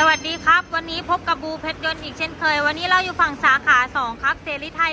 สวัสดีครับ วันนี้พบกับบูเพชรยนต์อีกเช่นเคย วันนี้เราอยู่ฝั่งสาขา 2 ครับเสรีไทย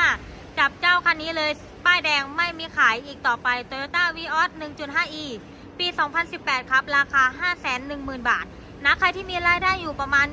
95 จับเจ้าคันนี้เลย ป้ายแดงไม่มีขายอีกต่อไป Toyota Vios 1.5e ปี 2018 ครับ ราคา 510,000 บาท นะใครที่มีรายได้อยู่ประมาณ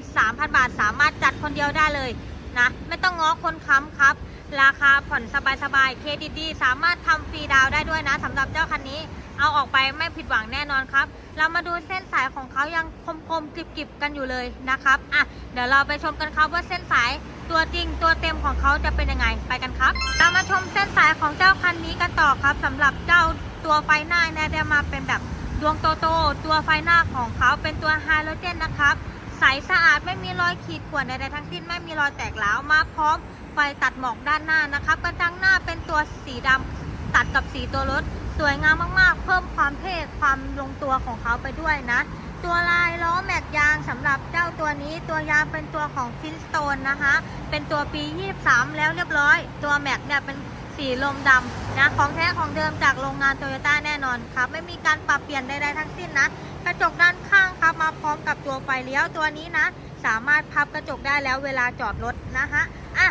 13,000 บาท สามารถจัดคนเดียวได้เลยนะ ไม่ต้องง้อคนค้ำครับ ราคาผ่อนสบายๆเครดิตดีสามารถทำฟรีดาวได้ด้วยนะสำหรับเจ้าคันนี้ เอาออกไปไม่ผิดหวังแน่นอนครับ เรามาดูเส้นสายของเขายังคมๆกริบๆกันอยู่เลยนะครับอะเดี๋ยวเราไปชมกันครับว่าเส้นสายตัวจริงตัวเต็มของเขาจะเป็นยังไงไปกันครับ เรามาชมเส้นสายของเจ้าคันนี้กันต่อครับสำหรับเจ้าตัวไฟหน้าเนี่ยได้มาเป็นแบบดวงโตโตๆตัวไฟหน้าของเขาเป็นตัวไฮโดรเจนนะครับ ใสสะอาดไม่มีรอยขีดข่วนใดๆทั้งสิ้นไม่มีรอยแตกร้าวมาพร้อมไฟตัดหมอกด้านหน้านะครับ กระจังหน้าเป็นตัวสีดำตัดกับสีตัวรถ สวยงามมากๆ เพิ่มความเท่ความลงตัวของเขาไปด้วยนะ ตัวลายล้อแม็กยางสำหรับเจ้าตัวนี้ตัวยางเป็นตัวของฟินสโตนนะคะ เป็นตัวปี 23 แล้วเรียบร้อย ตัวแม็กเนี่ยเป็นสีลมดำนะของแท้ของเดิมจากโรงงานโตโยต้าแน่นอนครับไม่มีการปรับเปลี่ยนใดๆทั้งสิ้นนะ กระจกด้านข้างครับมาพร้อมกับตัวไฟเลี้ยวตัวนี้นะ สามารถพับกระจกได้แล้วเวลาจอดรถนะคะอะ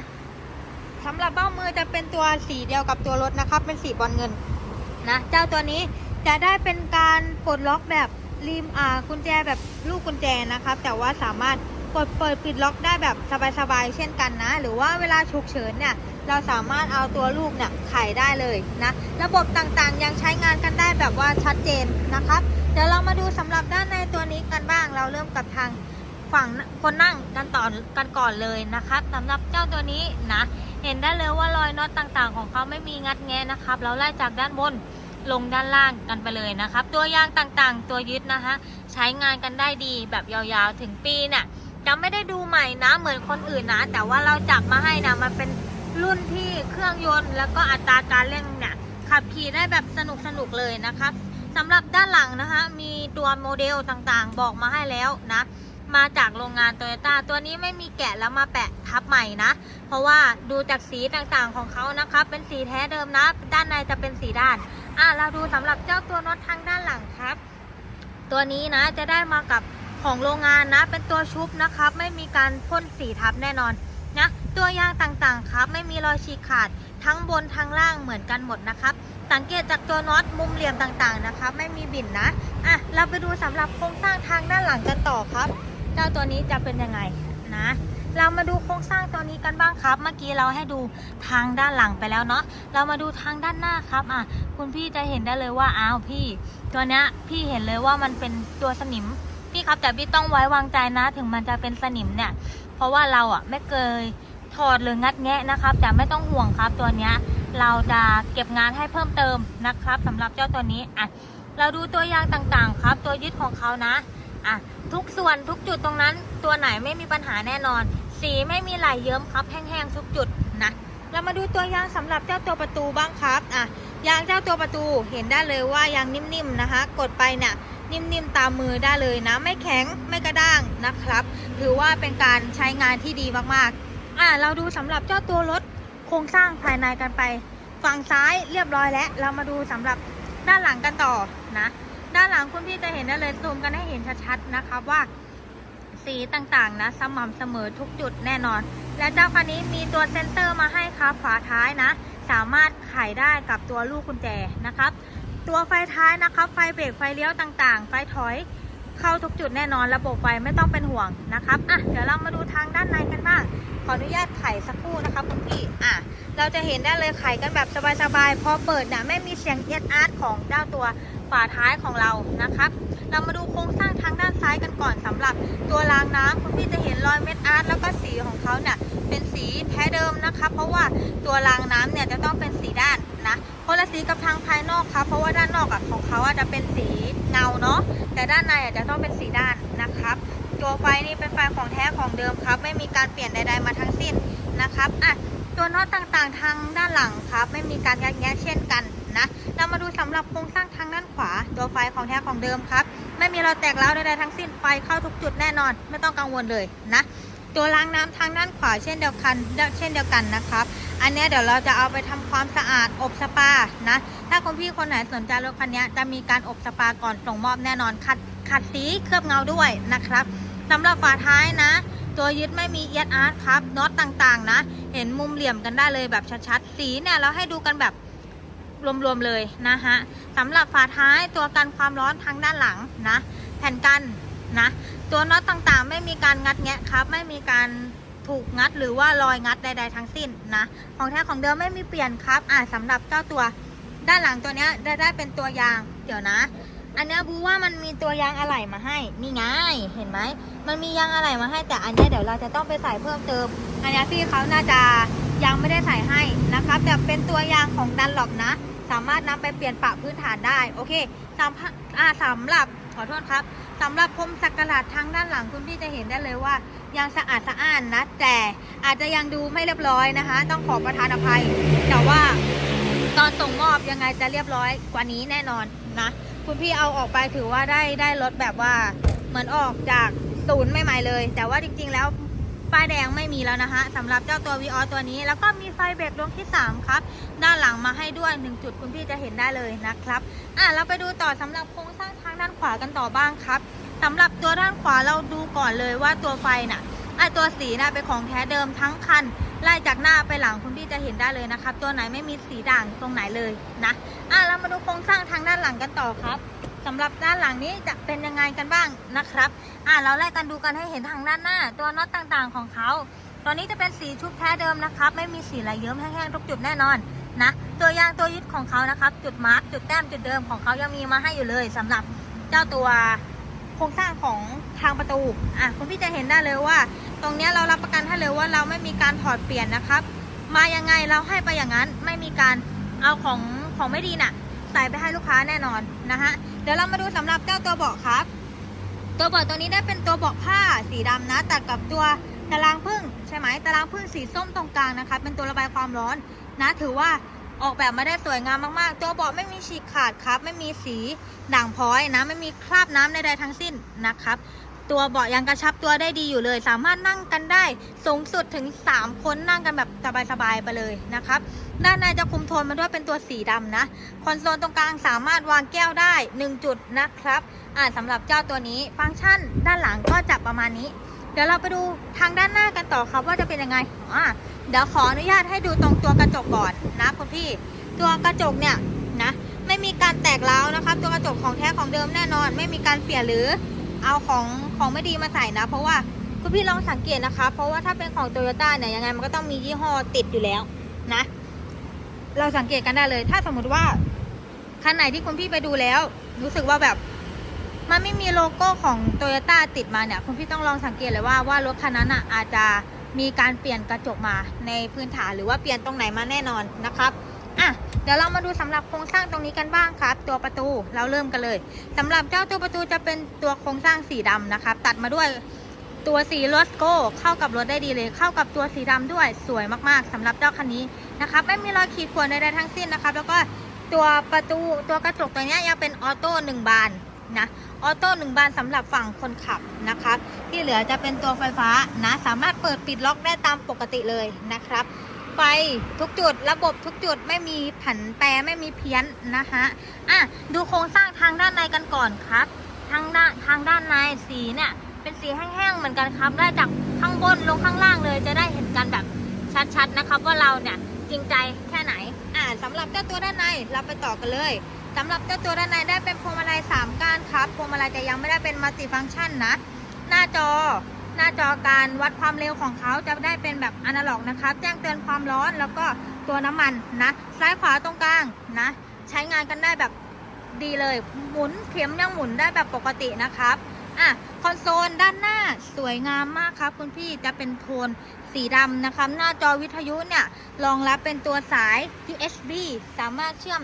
สำหรับเบ้ามือจะเป็นตัวสีเดียวกับตัวรถนะครับ เป็นสีบอลเงิน นะเจ้าตัวนี้จะได้เป็นการปลดล็อกแบบริมอ่ากุญแจแบบลูกกุญแจนะครับ แต่ว่าสามารถกดเปิดปิดล็อกได้แบบสบายๆเช่นกันนะ หรือว่าเวลาฉุกเฉินเนี่ยเราสามารถเอาตัวลูกเนี่ยไขได้เลยนะ ระบบต่างๆยังใช้งานกันได้แบบว่าชัดเจนนะครับ เดี๋ยวเรามาดูสำหรับด้านในตัวนี้กันบ้าง เราเริ่มกับทางฝั่งคนนั่งกันต่อกันก่อนเลยนะครับสำหรับเจ้าตัวนี้นะ เห็นได้เลยว่ารอยน็อตต่างๆ ของเขาไม่มีงัดแงะนะครับ เราไล่จากด้านบนลงด้านล่างกันไปเลยนะครับ ตัวยางต่างๆ ตัวยึดนะคะใช้งานกันได้ดีแบบยาวๆถึงปีเนี่ยจะไม่ได้ดูใหม่นะเหมือนคนอื่นนะ แต่ว่าเราจับมาให้นะมันเป็นรุ่นที่เครื่องยนต์ แล้วก็อัตราการเร่งเนี่ยขับขี่ได้แบบสนุกๆเลยนะครับสำหรับด้านหลังนะคะ มีตัวโมเดลต่างๆ บอกมาให้แล้วนะ มาจากโรงงานโตโยต้าตัวนี้ไม่มีแกะแล้วมาแปะทับใหม่นะ ราะว่าดูจากสีต่างๆของเขานะคะ เป็นสีแท้เดิมนะ ด้านในจะเป็นสีด้าน อะเราดูสำหรับเจ้าตัวน็อตทางด้านหลังครับ ตัวนี้นะจะได้มากับของโรงงานนะ เป็นตัวชุบนะครับ ไม่มีการพ่นสีทับแน่นอนนะตัวยางต่างๆครับ ไม่มีรอยฉีกขาดทั้งบนทั้งล่างเหมือนกันหมดนะครับ สังเกตจากตัวน็อตมุมเหลี่ยมต่างๆนะครับ ไม่มีบิ่นนะอะเราไปดูสำหรับโครงสร้างทางด้านหลังกันต่อครับ เจ้าตัวนี้จะเป็นยังไงนะ เรามาดูโครงสร้างตัวนี้กันบ้างครับ เมื่อกี้เราให้ดูทางด้านหลังไปแล้วเนาะ เรามาดูทางด้านหน้าครับอะคุณพี่จะเห็นได้เลยว่าอ้าวพี่ ตัวเนี้ยพี่เห็นเลยว่ามันเป็นตัวสนิม พี่ครับแต่พี่ต้องไว้วางใจนะ ถึงมันจะเป็นสนิมเนี่ย เพราะว่าเราอะไม่เคยถอดหรืองัดแงะนะครับ แต่ไม่ต้องห่วงครับตัวเนี้ยเราจะเก็บงานให้เพิ่มเติมนะครับสำหรับเจ้าตัวนี้อะเราดูตัวยางต่างๆ ครับ ตัวยึดของเขานะอะทุกส่วนทุกจุดตรงนั้นตัวไหนไม่มีปัญหาแน่นอน สีไม่มีไหลเยิ้มครับแห้งๆทุกจุดนะเรามาดูตัวยางสำหรับเจ้าตัวประตูบ้างครับอะยางเจ้าตัวประตูเห็นได้เลยว่ายางนิ่มๆนะคะ กดไปเนี่ยนิ่มๆตามมือได้เลยนะ ไม่แข็งไม่กระด้างนะครับ ถือว่าเป็นการใช้งานที่ดีมากๆอะเราดูสำหรับเจ้าตัวรถโครงสร้างภายในกันไป ฝั่งซ้ายเรียบร้อยแล้ว เรามาดูสำหรับด้านหลังกันต่อนะ ด้านหลังคุณพี่จะเห็นได้เลยซูมกันให้เห็นชัดๆนะครับว่า สีต่างๆนะสม่ำเสมอทุกจุดแน่นอน และเจ้าคันนี้มีตัวเซนเตอร์มาให้ครับฝาท้ายนะ สามารถไขได้กับตัวลูกกุญแจนะครับ ตัวไฟท้ายนะครับไฟเบรกไฟเลี้ยวต่างๆ ไฟถอยเข้าทุกจุดแน่นอนระบบไฟไม่ต้องเป็นห่วงนะครับอะเดี๋ยวเรามาดูทางด้านในกันบ้างขออนุญาตไขสักครู่นะคะคุณพี่อะเราจะเห็นได้เลยไขกันแบบสบายๆพอเปิดเนี่ยไม่มีเสียงเอียดอาร์ตของเจ้าตัว ฝาท้ายของเรานะครับ เรามาดูโครงสร้างทางด้านซ้ายกันก่อนสำหรับตัวรางน้ำคุณพี่จะเห็นรอยเม็ดอาร์ตแล้วก็สีของเขาเนี่ยเป็นสีแท้เดิมนะคะเพราะว่าตัวรางน้ำเนี่ยจะต้องเป็นสีด้านนะคนละสีกับทางภายนอกครับเพราะว่าด้านนอกอะของเขาอะจะเป็นสีเงาเนาะแต่ด้านในอะจจะต้องเป็นสีด้านนะครับตัวไฟนี่เป็นไฟของแท้ของเดิมครับ ไม่มีการเปลี่ยนใด ๆมาทั้งสิ้นนะครับอะตัวน็อตต่างๆทางด้านหลังครับ ไม่มีการยัดแยะเช่นกัน นะเรามาดูสำหรับโครงสร้างทางด้านขวา ตัวไฟของแท้ของเดิมครับ ไม่มีรอยแตกร้วใดๆทั้งสิ้นไฟเข้าทุกจุดแน่นอน ไม่ต้องกังวลเลยนะตัวล้างน้ำทางด้านขวาเช่นเดียวกันเช่นเดียวกันนะครับ อันนี้เดี๋ยวเราจะเอาไปทำความสะอาดอบสปานะ ถ้าคุณพี่คนไหนสนใจรถคันนี้จะมีการอบสปาก่อนส่งมอบแน่นอนคัดขัดสีเคลือบเงาด้วยนะครับสำหรับฝาท้ายนะ ตัวยึดไม่มีเอียดอาร์ตครับน็อตต่างๆ นะ เห็นมุมเหลี่ยมกันได้เลยแบบชัดๆ สีเนี่ยเราให้ดูกันแบบ รวมๆเลยนะฮะสำหรับฝาท้ายตัวกันความร้อนทางด้านหลังนะแผ่นกันนะตัวน็อตต่างๆ ไม่มีการงัดแงะครับ ไม่มีการถูกงัดหรือว่ารอยงัดใด ๆ ทั้งสิ้นนะของแท้ของเดิมไม่มีเปลี่ยนครับอ่าสำหรับเจ้าตัวด้านหลังตัวนี้ได้ได้เป็นตัวยาง เดี๋ยวนะ อันเนี้ยบูว่ามันมีตัวยางอะไหล่มาให้นี่ไงเห็นไหมมันมียางอะไหล่มาให้แต่อันเนี้ยเดี๋ยวเราจะต้องไปใส่เพิ่มเติมอันเนี้ยพี่เขาน่าจะ ยังไม่ได้ใส่ให้นะครับแต่เป็นตัวยางของดันหลบนะ สามารถนำไปเปลี่ยนปะพื้นฐานได้โอเคสำหรับอ่าสำหรับขอโทษครับสำหรับพรมสักการะทางด้านหลังคุณพี่จะเห็นได้เลยว่ายังสะอาดสะอ้านนะ แต่อาจจะยังดูไม่เรียบร้อยนะคะ ต้องขอประทานอภัย แต่ว่าตอนส่งมอบยังไงจะเรียบร้อยกว่านี้แน่นอนนะ คุณพี่เอาออกไปถือว่าได้ได้รถแบบว่าเหมือนออกจากศูนย์ใหม่ๆเลย แต่ว่าจริงๆแล้ว ป้ายแดงไม่มีแล้วนะคะสำหรับเจ้าตัว v ีออตัวนี้ แล้วก็มีไฟเบรกดวงที่ 3 ครับ ด้านหลังมาให้ด้วย 1 จุดคุณพี่จะเห็นได้เลยนะครับอะเราไปดูต่อสำหรับโครงสร้างทางด้านขวากันต่อบ้างครับสำหรับตัวด้านขวาเราดูก่อนเลยว่าตัวไฟน่ะไอตัวสีน่ะเป็นของแท้เดิมทั้งคันไล่จากหน้าไปหลังคุณพี่จะเห็นได้เลยนะครับ ตัวไหนไม่มีสีด่างตรงไหนเลยนะอะเรามาดูโครงสร้างทางด้านหลังกันต่อครับ สำหรับด้านหลังนี้จะเป็นยังไงกันบ้างนะครับ อะเราไล่กันดูกันให้เห็นทางด้านหน้า ตัวน็อตต่างๆของเขาตัวนี้จะเป็นสีชุบแท้เดิมนะครับ ไม่มีสีไหลเยิ้มแห้งๆทุกจุดแน่นอนนะตัวยางตัวยึดของเขานะครับ จุดมาร์กจุดแต้มจุดเดิมของเขายังมีมาให้อยู่เลยสำหรับเจ้าตัวโครงสร้างของทางประตูอะคุณพี่จะเห็นได้เลยว่า ตรงนี้เรารับประกันให้เลยว่าเราไม่มีการถอดเปลี่ยนนะครับ มายังไงเราให้ไปอย่างนั้นไม่มีการเอาของของไม่ดีน่ะ ใส่ไปให้ลูกค้าแน่นอนนะฮะเดี๋ยวเรามาดูสำหรับเจ้าตัวเบาะครับ ตัวเบาะตัวนี้ได้เป็นตัวเบาะผ้าสีดำนะตัดกับตัวตารางพึ่งใช่ไหมตารางพึ่งสีส้มตรงกลางนะคะเป็นตัวระบายความร้อนนะถือว่าออกแบบมาได้สวยงามมากๆ ตัวเบาะไม่มีฉีกขาดครับ ไม่มีสีด่างพร้อยนะ ไม่มีคราบน้ำใดๆทั้งสิ้นนะครับ ตัวเบาะยังกระชับตัวได้ดีอยู่เลย สามารถนั่งกันได้สูงสุดถึง 3 คนนั่งกันแบบสบายๆไปเลยนะครับด้านในจะคุมโทนมาด้วยเป็นตัวสีดำนะ คอนโซลตรงกลางสามารถวางแก้วได้ 1 จุดนะครับอ่าสำหรับเจ้าตัวนี้ฟังก์ชันด้านหลังก็จะประมาณนี้ เดี๋ยวเราไปดูทางด้านหน้ากันต่อครับว่าจะเป็นยังไงอ่าเดี๋ยวขออนุญาตให้ดูตรงตัวกระจกก่อนนะคุณพี่ ตัวกระจกเนี่ยนะไม่มีการแตกร้านะครับตัวกระจกของแท้ของเดิมแน่นอน ไม่มีการเปลี่ยนหรือ เอาของของไม่ดีมาใส่นะ เพราะว่าคุณพี่ลองสังเกตนะคะ เพราะว่าถ้าเป็นของโตโยต้าเนี่ยยังไงมันก็ต้องมียี่ห้อติดอยู่แล้วนะ เราสังเกตกันได้เลย ถ้าสมมุติว่าคันไหนที่คุณพี่ไปดูแล้ว รู้สึกว่าแบบมันไม่มีโลโก้ของโตโยต้าติดมาเนี่ย คุณพี่ต้องลองสังเกตเลยว่าว่ารถคันนั้นอะอาจจะมีการเปลี่ยนกระจกมาในพื้นฐานหรือว่าเปลี่ยนตรงไหนมาแน่นอนนะครับ อะเดี๋ยวเรามาดูสำหรับโครงสร้างตรงนี้กันบ้างครับ ตัวประตูเราเริ่มกันเลยสำหรับเจ้าตัวประตูจะเป็นตัวโครงสร้างสีดำนะครับตัดมาด้วยตัวสีโลสโก้เข้ากับรถได้ดีเลย เข้ากับตัวสีดำด้วยสวยมากๆสำหรับเจ้าคันนี้นะครับไม่มีรอยขีดข่วนใดๆทั้งสิ้นนะครับ แล้วก็ตัวประตูตัวกระจกตัวนี้ยังเป็นออโต้หนึ่งบานนะออโต้หนึ่งบานสำหรับฝั่งคนขับนะครับที่เหลือจะเป็นตัวไฟฟ้านะสามารถเปิดปิดล็อกได้ตามปกติเลยนะครับ ไฟทุกจุดระบบทุกจุดไม่มีผันแปรไม่มีเพี้ยนนะคะอะดูโครงสร้างทางด้านในกันก่อนครับ ทางด้านทางด้านในสีเนี่ยเป็นสีแห้งๆเหมือนกันครับได้จากข้างบนลงข้างล่างเลยจะได้เห็นกันแบบชัดๆนะครับ ว่าเราเนี่ยจริงใจแค่ไหนอ่าสำหรับเจ้าตัวด้านในเราไปต่อกันเลยสำหรับเจ้าตัวด้านในได้เป็นพวงมาลัย3ก้านครับพวงมาลัยจะยังไม่ได้เป็นมัลติฟังก์ชันนะ หน้าจอ หน้าจอการวัดความเร็วของเขาจะได้เป็นแบบอนาล็อกนะครับแจ้งเตือนความร้อนแล้วก็ตัวน้ำมันนะ ซ้ายขวาตรงกลางนะ ใช้งานกันได้แบบดีเลย หมุนเข็มยังหมุนได้แบบปกตินะครับอะคอนโซลด้านหน้าสวยงามมากครับคุณพี่จะเป็นโทนสีดำนะครับหน้าจอวิทยุเนี่ยรองรับเป็นตัวสาย USB สามารถเชื่อม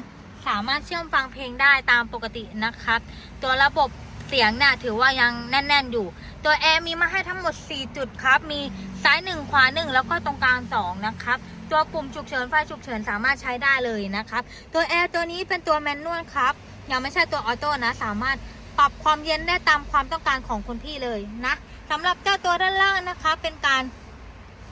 สามารถเชื่อมฟังเพลงได้ตามปกตินะครับ ตัวระบบเสียงเนี่ยถือว่ายังแน่น ๆ อยู่ ตัวแอร์มีมาให้ทั้งหมด 4 จุดครับ มีซ้าย 1 ขวา 1 แล้วก็ตรงกลาง 2 นะครับ ตัวปุ่มฉุกเฉินไฟฉุกเฉินสามารถใช้ได้เลยนะครับ ตัวแอร์ตัวนี้เป็นตัวแมนนวลครับยังไม่ใช่ตัวออโต้นะ สามารถปรับความเย็นได้ตามความต้องการของคุณพี่เลยนะสำหรับเจ้าตัวด้านล่างนะคะ เป็นการ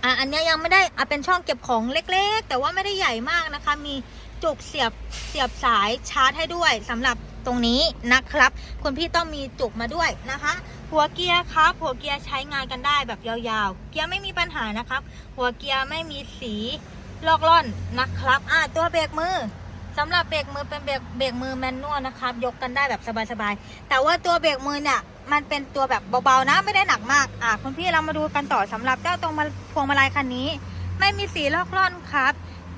อะอันนี้ยังไม่ได้อะเป็นช่องเก็บของเล็ก ๆ แต่ว่าไม่ได้ใหญ่มากนะคะ มีจุกเสียบเสียบสายชาร์จให้ด้วยสำหรับ ตรงนี้นะครับ คุณพี่ต้องมีจุกมาด้วยนะคะ หัวเกียร์ครับหัวเกียร์ใช้งานกันได้แบบยาวๆ เกียร์ไม่มีปัญหานะครับ หัวเกียร์ไม่มีสีลอกล่อนนะครับอ่าตัวเบรกมือสำหรับเบรกมือเป็นเบรกเบรกมือแมนนวลนะครับ ยกกันได้แบบสบายๆแต่ว่าตัวเบรกมือเนี่ยมันเป็นตัวแบบเบาๆนะไม่ได้หนักมากอ่าคุณพี่เรามาดูกันต่อสำหรับเจ้าตรงมาพวงมาลัยคันนี้ ไม่มีสีลอกล่อนครับ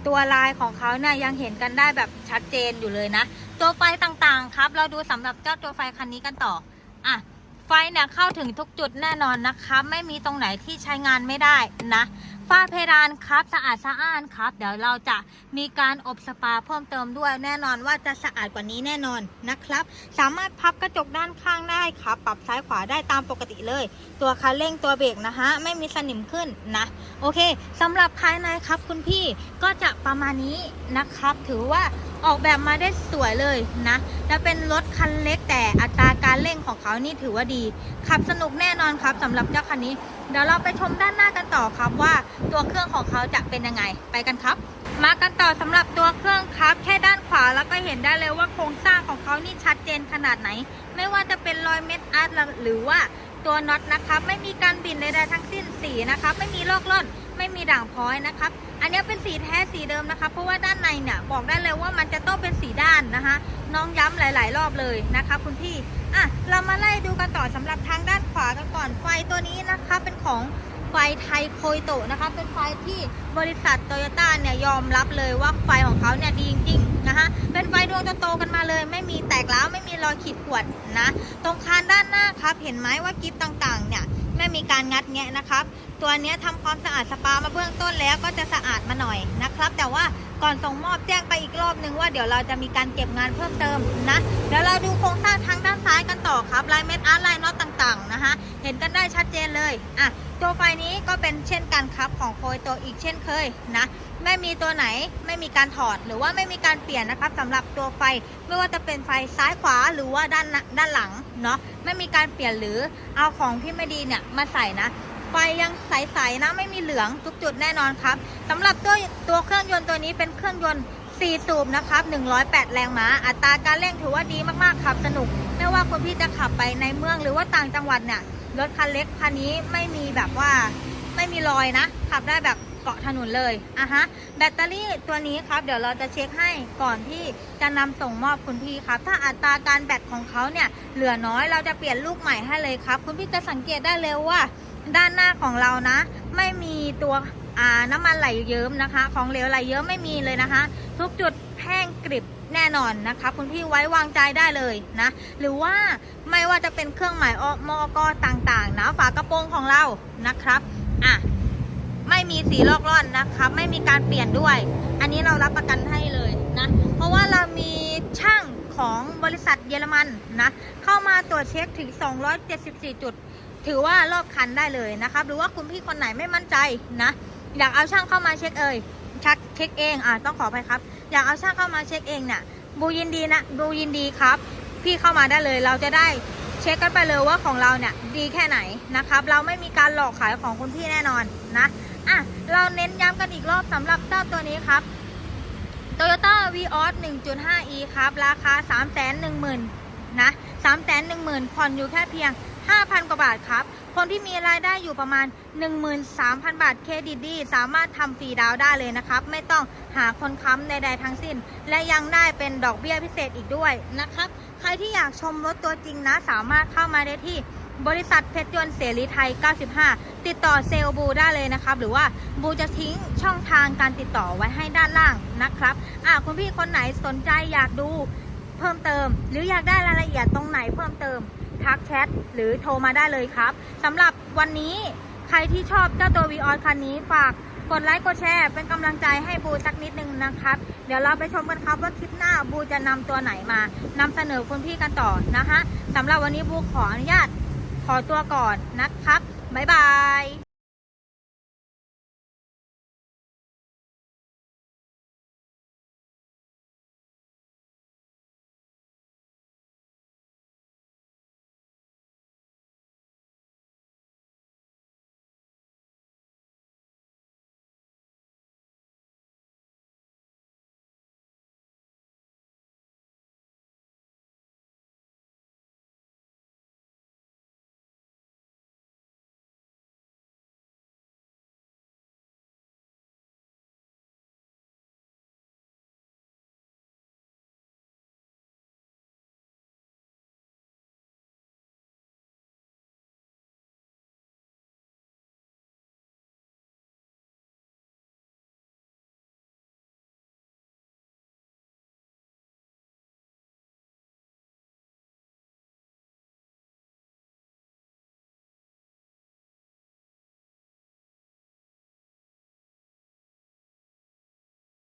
ตัวลายของเขาเนี่ยยังเห็นกันได้แบบชัดเจนอยู่เลยนะ ตัวไฟต่างๆครับ เราดูสำหรับเจ้าตัวไฟคันนี้กันต่ออะไฟเนี่ยเข้าถึงทุกจุดแน่นอนนะคะ ไม่มีตรงไหนที่ใช้งานไม่ได้นะ ฝ้าเพดานครับสะอาดสะอ้านครับ เดี๋ยวเราจะมีการอบสปาเพิ่มเติมด้วยแน่นอนว่าจะสะอาดกว่านี้แน่นอนนะครับ สามารถพับกระจกด้านข้างได้ครับ ปรับซ้ายขวาได้ตามปกติเลย ตัวคันเร่งตัวเบรกนะฮะไม่มีสนิมขึ้นนะโอเคสำหรับภายในครับคุณพี่ก็จะประมาณนี้นะครับ ถือว่าออกแบบมาได้สวยเลยนะและเป็นรถคันเล็กแต่อัตราการเร่งของเขานี่ถือว่าดีขับสนุกแน่นอนครับสำหรับเจ้าคันนี้ เดี๋ยวเราไปชมด้านหน้ากันต่อครับว่าตัวเครื่องของเขาจะเป็นยังไงไปกันครับ มากันต่อสำหรับตัวเครื่องครับ แค่ด้านขวาแล้วก็เห็นได้เลยว่าโครงสร้างของเขานี่ชัดเจนขนาดไหน ไม่ว่าจะเป็นรอยเม็ดอาร์ตหรือว่าตัวน็อตนะครับ ไม่มีการบินใดๆทั้งสิ้นสีนะครับไม่มีลอกล่อนไม่มีด่างพ้อยนะครับ อันนี้เป็นสีแท้สีเดิมนะคะ เพราะว่าด้านในเนี่ยบอกได้เลยว่ามันจะต้องเป็นสีด้านนะคะ น้องย้ำหลาย ๆ รอบเลยนะคะคุณพี่ อะเรามาไล่ดูกันต่อสำหรับทางด้านขวากันก่อนไฟตัวนี้นะคะเป็นของไฟไทยโคยโตะนะคะ เป็นไฟที่บริษัทโตโยต้าเนี่ยยอมรับเลยว่าไฟของเขาเนี่ยดีจริงๆนะคะเป็นไฟดวงโตๆกันมาเลย ไม่มีแตกแล้วไม่มีรอยขีดข่วนนะ ตรงคานด้านหน้าครับเห็นไหมว่ากิฟต่างๆเนี่ย ไม่มีการงัดแงะนะครับ ตัวนี้ยทำความสะอาดสปามาเบื้องต้นแล้วก็จะสะอาดมาหน่อยนะครับ แต่ว่าก่อนส่งมอบแจ้งไปอีกรอบนึงว่าเดี๋ยวเราจะมีการเก็บงานเพิ่มเติมนะเดี๋ยวเราดูโครงสร้างทางด้านซ้ายกันต่อครับลายเม็ดอาร์ตลายน็อตต่างๆนะคะเห็นกันได้ชัดเจนเลยอะตัวไฟนี้ก็เป็นเช่นกันครับของโคยตัวอีกเช่นเคยนะไม่มีตัวไหนไม่มีการถอดหรือว่าไม่มีการเปลี่ยนนะครับสำหรับตัวไฟไม่ว่าจะเป็นไฟซ้ายขวาหรือว่าด้านด้านหลัง เนาะไม่มีการเปลี่ยนหรือเอาของที่ไม่ดีเนี่ยมาใส่นะไฟยังใสๆนะไม่มีเหลืองทุกจุดแน่นอนครับสำหรับตัวตัวเครื่องยนต์ตัวนี้เป็นเครื่องยนต์4สูบนะครับ108 แรงม้า อัตราการเร่งถือว่าดีมากๆขับ สนุก ไม่ว่าคุณพี่จะขับไปในเมืองหรือว่าต่างจังหวัดเนี่ย รถคันเล็กคันนี้ไม่มีแบบว่าไม่มีรอยนะ ขับได้แบบ เกาะถนนเลยอะฮะแบตเตอรี่ตัวนี้ครับเดี๋ยวเราจะเช็คให้ก่อนที่จะนำส่งมอบคุณพี่ครับ ถ้าอัตราการแบตของเขาเนี่ยเหลือน้อยเราจะเปลี่ยนลูกใหม่ให้เลยครับ คุณพี่จะสังเกตได้เลยว่า ด้านหน้าของเรานะ ไม่มีตัวน้ำมันไหลเยิ้มนะคะ ของเหลวไหลเยิ้มไม่มีเลยนะคะ ทุกจุดแห้งกริบแน่นอนนะคะคุณพี่ไว้วางใจได้เลยนะ หรือว่าไม่ว่าจะเป็นเครื่องหมายออมอกต่างๆนะฝากระโปรงของเรานะครับ อะ ไม่มีสีลอกล่อนนะครับไม่มีการเปลี่ยนด้วย อันนี้เรารับประกันให้เลยนะ เพราะว่าเรามีช่างของบริษัทเยอรมันนะ เข้ามาตรวจเช็คถึง 274 จุด ถือว่ารอบคันได้เลยนะครับ หรือว่าคุณพี่คนไหนไม่มั่นใจนะ อยากเอาช่างเข้ามาเช็คเอ่ยชักเช็คเองอ่าต้องขออภัยครับ อยากเอาช่างเข้ามาเช็คเองเนี่ยบูยินดีนะบูยินดีครับ พี่เข้ามาได้เลยเราจะได้เช็คกันไปเลยว่าของเราเนี่ยดีแค่ไหนนะครับ เราไม่มีการหลอกขายของคุณพี่แน่นอนนะ อะ เราเน้นย้ำกันอีกรอบสำหรับเจ้าตัวนี้ครับ Toyota Vios 1.5e ครับ ราคา 3 1 0 0 0 0 นะ 3 1 0 0 0 0 ผ่อนอยู่แค่เพียง 5,000 กว่าบาทครับ คนที่มีรายได้อยู่ประมาณ 13,000 บาทเครดิตดี สามารถทำฟรีดาวได้เลยนะครับ ไม่ต้องหาคนค้ำใดๆทั้งสิ้น และยังได้เป็นดอกเบี้ยพิเศษอีกด้วยนะครับ ใครที่อยากชมรถตัวจริงนะ สามารถเข้ามาได้ที่ บริษัทเพชรยนต์เสรีไทย 95 ติดต่อเซลบูได้เลยนะครับ หรือว่าบูจะทิ้งช่องทางการติดต่อไว้ให้ด้านล่างนะครับอ่าคุณพี่คนไหนสนใจอยากดูเพิ่มเติม หรืออยากได้รายละเอียดตรงไหนเพิ่มเติมทักแชทหรือโทรมาได้เลยครับสำหรับวันนี้ใครที่ชอบเจ้าตัววีออคันนี้ฝากกดไลค์กดแชร์เป็นกำลังใจให้บูสักนิดนึงนะครับ เดี๋ยวเราไปชมกันครับว่าคลิปหน้าบูจะนำตัวไหนมานำเสนอคุณพี่กันต่อนะคะสำหรับวันนี้บูขออนุญาต ขอตัวก่อนนะครับบ๊ายบาย